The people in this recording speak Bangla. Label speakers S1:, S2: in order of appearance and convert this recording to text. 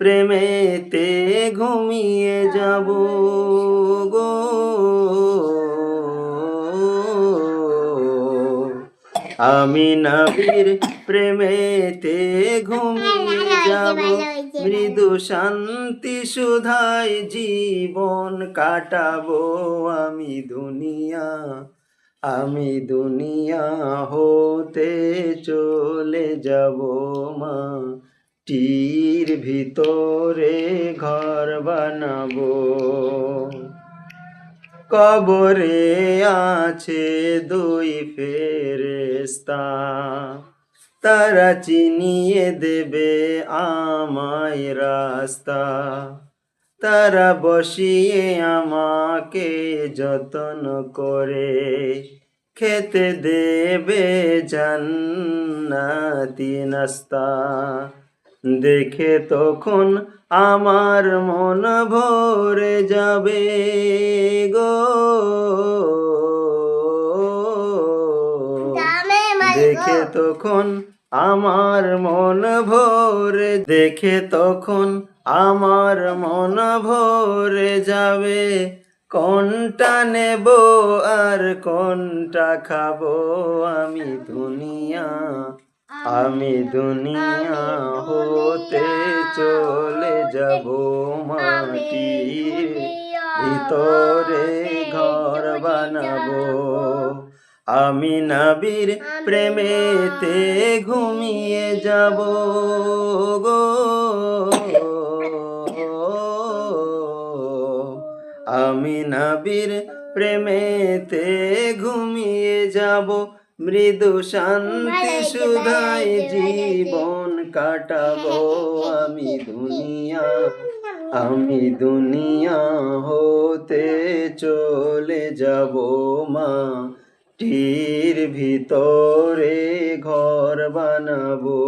S1: প্রেমেতে ঘুমিয়ে যাব গো। আমি নবীর প্রেমেতে ঘুমিয়ে যাব, মৃদু শান্তি সুধাই জীবন কাটাবো আমি দুনিয়া। আমি দুনিয়া হতে চলে যাব মা। টির ভিতরে ঘর বানাবো। কবরে আছে দুই ফেরেস্তা তারা চিনিয়ে দেবে আমায় রাস্তা। তারা বসিয়ে আমাকে যতন করে। খেতে দেবে জান্নাতি নাস্তা। দেখে তখন আমার মন ভরে যাবে গো। দেখে তখন আমার মন ভরে দেখে তখন আমার মন ভরে যাবে। কোনটা নেব আর কোনটা খাব আমি দুনিয়া আমি দুনিয়া হতে চলে যাব মাটির ভিতরে ঘর বানাবো। আমি নাবির প্রেমেতে ঘুমিয়ে যাব গো। আমি নাবির প্রেমেতে ঘুমিয়ে যাব মৃদু শান্তি সুধাই জীবন কাটাবো। আমি দুনিয়া আমি দুনিয়া হতে চলে যাব মা। টির ভিতরে ঘর বানাবো।